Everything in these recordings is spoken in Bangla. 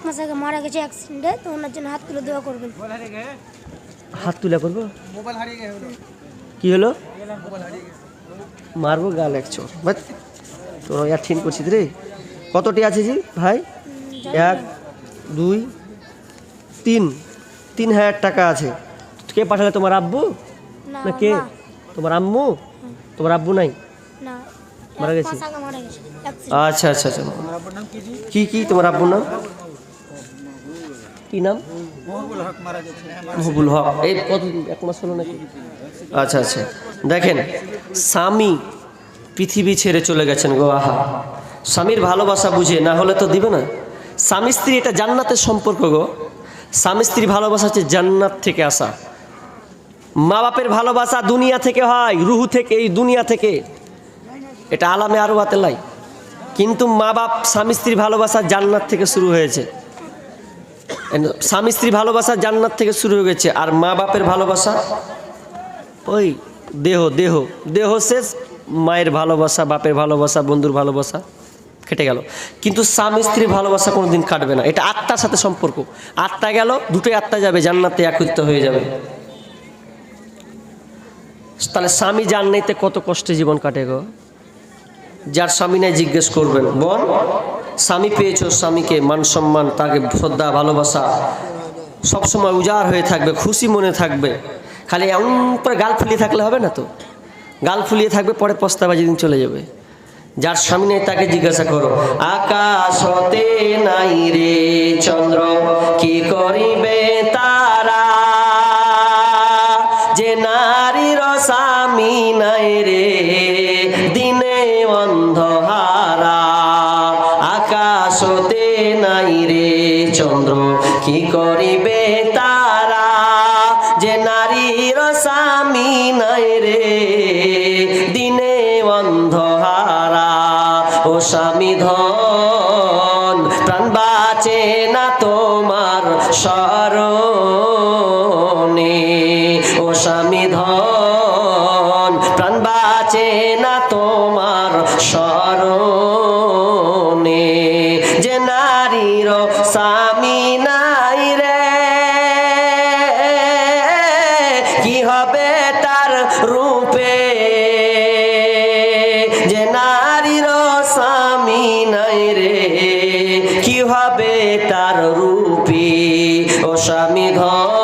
এক মাস আগে মারা গেছে অ্যাক্সিডেন্টে তো ওনার জন্য হাত তুলে দোয়া করবেন। হাত তুলে করব? কি হলো? মারবো গাল এক চোর। বাট তোর ইয়ার ঠিক করছিস রে। কতটি আছে জি ভাই? এক দুই তিন। তিন হাজার টাকা আছে। কে পাঠালে তোমার আব্বু? না কে? তোমার আম্মু? তোমার আব্বু নাই? মারা গেছে? আচ্ছা আচ্ছা আচ্ছা। কি কি তোমার আব্বুর নাম? কি নাম? মহবুল হক এই কত এক মাস হলো নাকি? আচ্ছা আচ্ছা। দেখেন স্বামী পৃথিবী ছেড়ে চলে গেছেন গো আহা। স্বামীর ভালোবাসা বুঝে না হলে তো দিবে না। স্বামী স্ত্রী এটা জান্নাতের সম্পর্ক গো। স্বামী স্ত্রী ভালোবাসা হচ্ছে জান্নাত থেকে আসা। মা বাপের ভালোবাসা দুনিয়া থেকে হয় রুহু থেকে এই দুনিয়া থেকে। এটা আলামে আরও হাতে লাই। কিন্তু মা বাপ স্বামী স্ত্রীর ভালোবাসা জান্নাত থেকে শুরু হয়েছে। স্বামী স্ত্রী ভালোবাসা জান্নাত থেকে শুরু হয়ে গেছে। আর মা বাপের ভালোবাসা? ওই দেহ দেহ। দেহ শেষ, মায়ের ভালোবাসা, বাপের ভালোবাসা, বন্ধুর ভালোবাসা কেটে গেল। কিন্তু স্বামী স্ত্রীর ভালোবাসা কোনো দিন কাটবে না। এটা আত্মার সাথে সম্পর্ক। আত্মা গেল, দুটোই আত্মা যাবে, জান্নাতে একত্রিত হয়ে যাবে। তাহলে স্বামী জান্নাইতে কত কষ্টে জীবন কাটে গো? যার স্বামী নাই জিজ্ঞেস করবেন বোন স্বামী পেয়েছ, স্বামীকে মান সম্মান, তাকে শ্রদ্ধা, ভালোবাসা, সবসময় উজাড় হয়ে থাকবে, খুশি মনে থাকবে। খালি এমন করে গাল ফুলিয়ে থাকলে হবে না তো? গাল ফুলিয়ে থাকবে, পরে পস্তাবা যেদিন চলে যাবে। যার স্বামী নেই তাকে জিজ্ঞাসা করো আকাশ হতে নাই রে চন্দ্র, কি করিবে তারা? যে নারীর স্বামী নাই রে, দিনে অন্ধহারা না তোমার স্মরণে। যে নারীর স্বামী নাই রে, কি হবে তার রূপে? যে নারীর স্বামী নাই রে, কি হবে তার রূপে? ও স্বামী ধন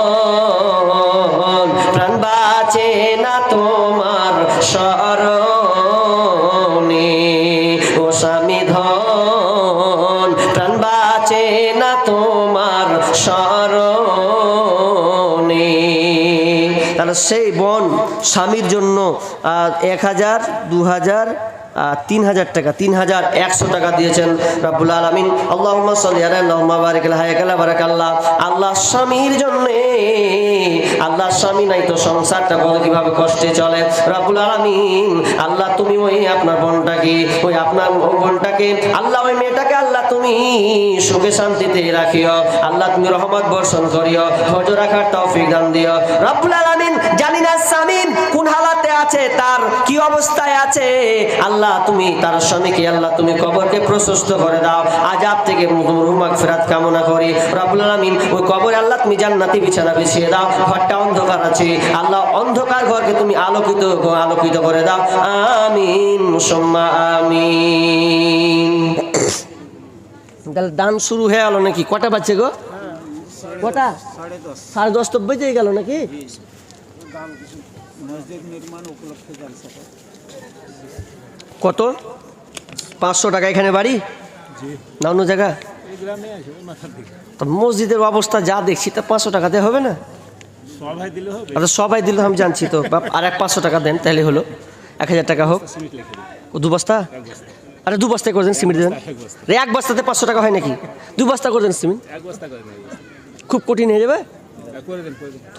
তাহলে সেই বোন স্বামীর জন্য এক হাজার দু হাজার তিন হাজার টাকা, তিন হাজার একশো টাকা দিয়েছেন রাব্বুল আলমিন। আল্লাহ বারাকাল্লাহ। আল্লাহ স্বামীর জন্যে, আল্লাহ স্বামী নাই তো সংসারটা বলে কীভাবে কষ্টে চলে? রাব্বুল আলমিন, আল্লাহ তুমি ওই আপনার বোনটাকে, ওই আপনার বোনটাকে, আল্লাহ ওই মেয়েটাকে, আল্লাহ তুমি সুখে শান্তিতে রাখিও। আল্লাহ তুমি রহমত বর্ষণ করিও, ধৈর্য রাখার তৌফিক দান দিও। রব্বুল আলামিন, জানি না স্বামী কোন হালাতে আছে কি অবস্থায় আছে। আল্লাহ তুমি তার স্বামীকে আল্লাহ তুমি কবরকে প্রশস্ত করে দাও। আজাব থেকে রুমাক ফেরাত কামনা করি। রব্বুল আলামিন ওই কবরে আল্লাহ তুমি জান্নাতি বিছানা বিছিয়ে দাও। ঘরটা অন্ধকার আছে। আল্লাহ অন্ধকার ঘরকে তুমি আলোকিত আলোকিত করে দাও। আমিন সোম্মা আমিন। তাহলে দান শুরু হয়ে গেল নাকি? কটা বাজছে গো? কটা? সাড়ে দশ। তো বেজে গেল নাকি? কত? পাঁচশো টাকা এখানে বাড়ি? না অন্য জায়গা? তো মসজিদের অবস্থা যা দেখছি তা পাঁচশো টাকাতে হবে না? সবাই দিলে হবে। আচ্ছা সবাই দিলে আমি জানছি তো। বাপ, আর এক পাঁচশো টাকা দেন তাহলে হলো। এক হাজার টাকা হোক। ও দু বস্তা? আরে দু বস্তায় করে দেন সিমেন্ট দেন। রে এক বস্তাতে পাঁচশো টাকা হয় নাকি? দু বস্তা করে দেন সিমেন্ট? খুব কঠিন হয়ে যাবে?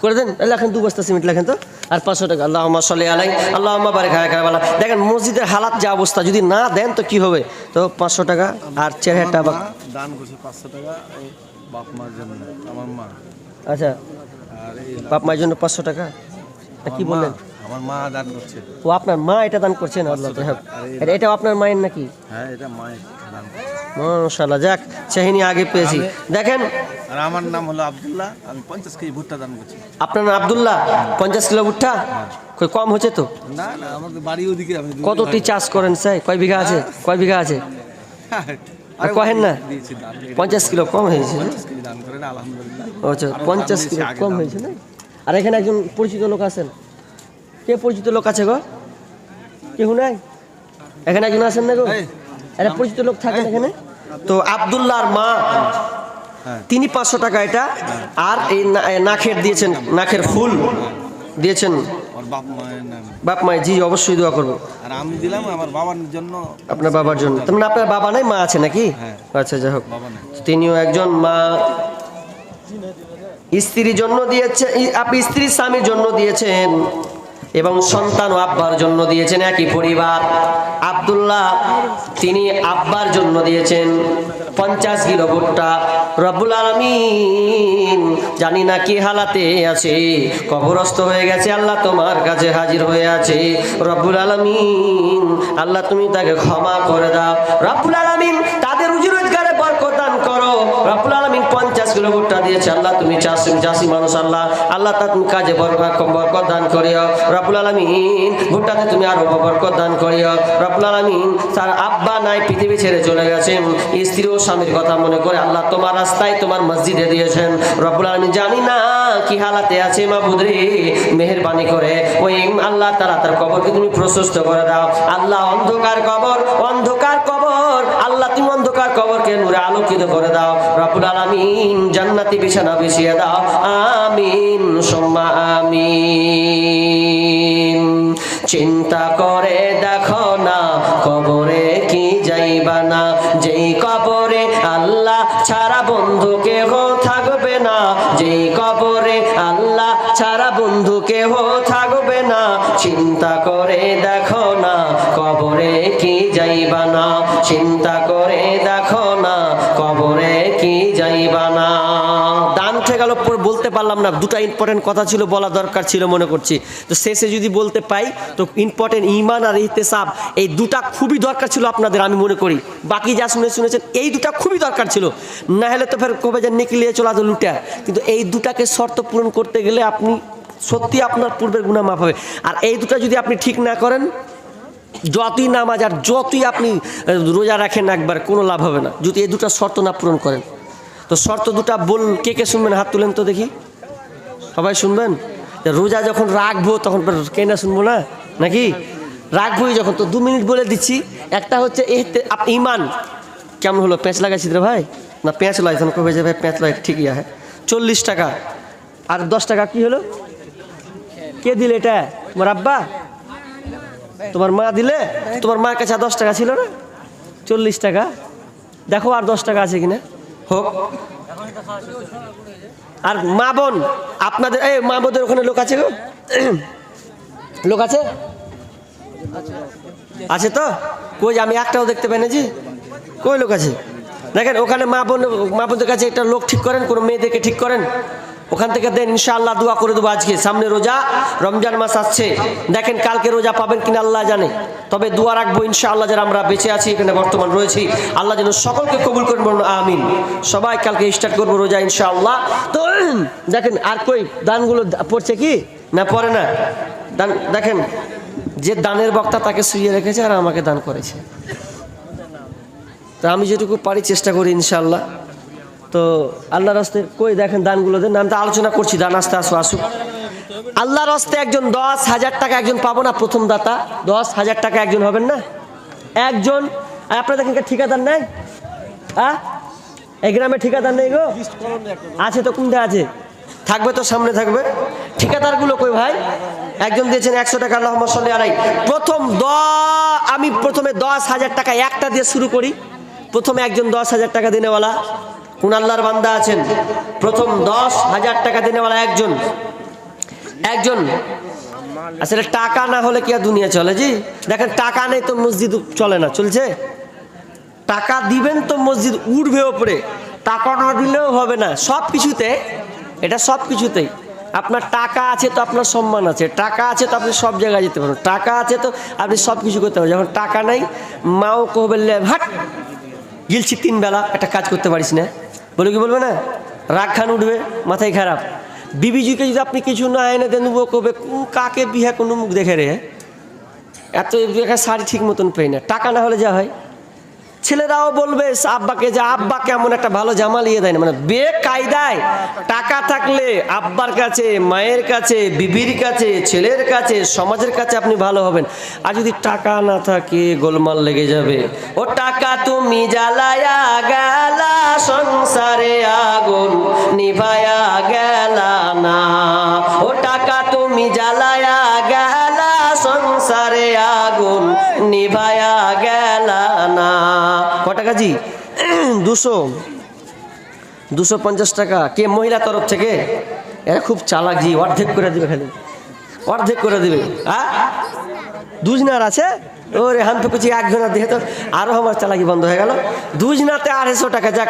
করে দেন লেখেন দু বস্তা সিমেন্ট লেখেন তো। আর পাঁচশো টাকা। আল্লাহ সাল্লি আলাই আল্লাহ বারে খায় খায় বলা দেখেন মসজিদের হালাত যা অবস্থা যদি না দেন তো কি হবে? তো পাঁচশো টাকা আর চার হাজার টাকা বা- দান করছে পাঁচশো টাকা বাপ মার জন্য আমার মা। আচ্ছা। বাপ মায়ের জন্য পাঁচশো টাকা? তা কি বললেন? আমার মা দান করছে। ও আপনার মা এটা দান করছেন আল্লাহ হ্যাঁ এটা- আপনার মায়ের নাকি? হ্যাঁ এটা মায়ের দান করছে। যাক চাহিনি আগে পেয়েছি। দেখেন আর আমার নাম হলো আব্দুল্লাহ আমি পঞ্চাশ কেজি ভুট্টা দান করছি। আপনার নাম আব্দুল্লাহ? পঞ্চাশ কিলো ভুট্টা? কই কম হচ্ছে তো? না না আমাদের বাড়ি ওদিকে কতটি চাষ করেন স্যার? কয় বিঘা আছে? কয় বিঘা আছে? আর কহেন না। পঞ্চাশ কিলো কম হয়েছে আচ্ছা পঞ্চাশ কিলো কম হয়েছে না আর এখানে একজন পরিচিত লোক আছেন? কে পরিচিত লোক আছে গো? কেউ নাই? এখানে একজন আছেন না গো? একটা পরিচিত লোক থাকেন এখানে? তো আবদুল্লাহর মা হ্যাঁ। তিনি পাঁচশো টাকা এটা আর এই নাখের দিয়েছেন নাখের ফুল দিয়েছেন। বাপ মায় জি অবশ্যই দোয়া করব। আর আমি দিলাম আমার বাবার জন্য। আপনার বাবার জন্য। মানে আপনার বাবা নাই মা আছে নাকি? হ্যাঁ। আচ্ছা যাই হোক। তিনিও একজন মা। স্ত্রীর জন্য দিয়েছে আপনি স্ত্রী স্বামীর জন্য দিয়েছেন। এবং সন্তান ও আব্বার জন্য দিয়েছেন একই পরিবার। আব্দুল্লাহ, তিনি আব্বার জন্য দিয়েছেন পঞ্চাশ কিলো ভুট্টা। রব্বুল আলমিন জানি না কি হালাতে আছে, কবরস্থ হয়ে গেছে, আল্লাহ তোমার কাছে হাজির হয়ে আছে। রব্বুল আলমিন, আল্লাহ তুমি তাকে ক্ষমা করে দাও। রব্বুল আলমিন, তাদের রুজি রোজগারে বরকত দান করো। রব্বুল আলমিন পঞ্চাশ কিলো ভুট্টা দিয়েছে, আল্লাহ তুমি চাষি চাষি মানুষ, আল্লাহ। আল্লাহ তা তুমি কাজে বরকত দান করিও। রব্বুল আলমিন, ভুট্টাতে তুমি আরও বরকত দান করিও। রব্বুল আলমিন, তার আব্বা নাই, পৃথিবী ছেড়ে চলে গেছেন। স্ত্রী ও স্বামীর কথা মনে করে আল্লাহ তোমার রাস্তায় তোমার মসজিদে দিয়েছেন। রব্বুল আলমিন, জানি না কি হালাতে আছে মা বুদ্রি মেহরবানি করে। ওই আল্লাহ তারা তার কবরকে তুমি প্রশস্ত করে দাও। আল্লাহ অন্ধকার কবর অন্ধকার কবর তুমি অন্ধকার নূরে আলোকিত করে দাও। রব্বুল আলামিন জান্নাতি বিছানা বিছিয়ে দাও। আমিন, সম্মা আমিন। চিন্তা করে দেখো না, কবরে কি যাইবা না? যেই কবরে আল্লাহ ছাড়া বন্ধু কেহ থাকবে না? যেই কবরে আল্লাহ ছাড়া বন্ধু কেহ পারলাম না। দুটা ইম্পর্টেন্ট কথা ছিল, বলা দরকার ছিল মনে করছি। তো শেষে যদি বলতে পাই, তো ইম্পর্টেন্ট ইমান আর ইহতেসাব, এই দুটা খুবই দরকার ছিল আপনাদের, আমি মনে করি। বাকি যা শুনে শুনেছেন, এই দুটা খুবই দরকার ছিল। না হলে তো ফের কবে যে নিকলিয়ে চলা তো লুটা। কিন্তু এই দুটাকে শর্ত পূরণ করতে গেলে আপনি সত্যি আপনার পূর্বের গুণা মাফ হবে। আর এই দুটা যদি আপনি ঠিক না করেন, যতই নামাজ আর যতই আপনি রোজা রাখেন একবার, কোনো লাভ হবে না। যদি এই দুটা শর্ত না পূরণ করেন। তো শর্ত দুটা বল, কে কে শুনবেন? হাত তুলেন তো দেখি। সবাই শুনবেন? রোজা যখন রাখব, তখন কে না শুনব না? নাকি? রাখবোই যখন। তো দু মিনিট বলে দিচ্ছি, একটা হচ্ছে আপ- ইমান। কেমন হলো? প্যাঁচ লাগাইছি রে ভাই? না প্যাঁচ লাই তখন কবে যে ভাই প্যাঁচ লাই ঠিকই আছে। চল্লিশ টাকা। আর দশ টাকা কি হলো? কে দিলে এটা? তোমার আব্বা? তোমার মা দিলে? তোমার মার কাছে দশ টাকা ছিল না? চল্লিশ টাকা। দেখো আর দশ টাকা আছে কিনা। হোক। আর মা বোন, আপনাদের, এই মা বোনদের ওখানে লোক আছে গো? লোক আছে? আছে তো? কই আমি একটাও দেখতে পাই না জি। কই লোক আছে? দেখেন, ওখানে মা বোন, মা বোনদের কাছে একটা লোক ঠিক করেন, কোনো মেয়েদেরকে ঠিক করেন। ওখান থেকে দেন, ইনশাআল্লাহ দোয়া করে দেবো আজকে। সামনে রোজা, রমজান মাস আসছে। দেখেন কালকে রোজা পাবেন কিনা আল্লাহ জানে। তবে দোয়া রাখব ইনশাআল্লাহ যারা আমরা বেঁচে আছি, এখানে বর্তমান রয়েছি। আল্লাহ যেন সকলকে কবুল করেন বলুন, আমিন। সবাই কালকে স্টার্ট করব রোজা ইনশাআল্লাহ। তো, দেখেন, আর কই, দানগুলো পড়ছে কি? না, পড়ে না। দান, দেখেন, যে দানের বক্তা তাকে শুয়ে রেখেছে আর আমাকে দান করেছে। তা আমি যেটুকু পারি চেষ্টা করি ইনশাল্লাহ তো আল্লাহর রাস্তে কই দেখেন দানগুলো দেন, আমি তো আলোচনা করছি, দান আসতে আসো আসুক আল্লাহর রাস্তে একজন দশ হাজার টাকা একজন পাবো না প্রথম দাতা? দশ হাজার টাকা একজন হবেন না? একজন আপনাদের এখানকার ঠিকাদার নাই? হ্যাঁ এই গ্রামে ঠিকাদার নেই গো? আছে তো, কোনটা আছে? থাকবে তো, সামনে থাকবে। ঠিকাদারগুলো কই ভাই? একজন দিয়েছেন একশো টাকা আল্লাহ সাল্লি আলাই প্রথম দ, আমি প্রথমে দশ হাজার টাকা একটা দিয়ে শুরু করি। প্রথমে একজন দশ হাজার টাকা দিনেওয়ালা। কোন আল্লাহর বান্দা আছেন? প্রথম দশ হাজার টাকা দিনে দিনেওয়ালা একজন। একজন। আসলে টাকা না হলে কি আর দুনিয়া চলে জি? দেখেন, টাকা নেই তো মসজিদ চলে না, চলছে? টাকা দিবেন তো মসজিদ উঠবে ওপরে। টাকা না দিলেও হবে না। সব কিছুতে, এটা সব কিছুতেই। আপনার টাকা আছে তো আপনার সম্মান আছে। টাকা আছে তো আপনি সব জায়গায় যেতে পারেন টাকা আছে তো আপনি সব কিছু করতে পারেন যখন টাকা নাই, মাও কহবেন হাট! গিলছি তিন বেলা। একটা কাজ করতে পারিস না। বলে কি বলবে না? রাগ খান উঠবে মাথায় খারাপ। বিবিজিকে যদি আপনি কিছু না এনে দেন কবে কাকে বিহা কোনো মুখ দেখে রে। এত শাড়ি ঠিক মতন পেয়ে না। টাকা না হলে যা হয়। ছেলেরাও বলবে, আব্বাকে যে, আব্বা কেমন একটা ভালো জামা লিয়ে দেয়। না মানে বে কায়দায় টাকা থাকলে আব্বার কাছে, মায়ের কাছে, বিবির কাছে, ছেলের কাছে, সমাজের কাছে আপনি ভালো হবেন। আর যদি টাকা না থাকে, গোলমাল লেগে যাবে। ও টাকা তুমি জ্বালায়া গেলা, সংসারে আগুন নিভায়া গেলা না। ও টাকা তুমি জ্বালায়া গেলা, সংসারে আগুন নিভায়া গেলা ক টাকা দুশো দুশো পঞ্চাশ টাকা। কে মহিলা তরফ থেকে? এরা খুব চালাক জি, অর্ধেক করে দেবে খালি। অর্ধেক করে দেবে। হ্যাঁ দুজনার আছে? ওরে হান তো কুচি ঘণ্টা দিয়ে তো আরও আমার চালাকি বন্ধ হয়ে গেল। দুজনাতে আড়াইশো টাকা যাক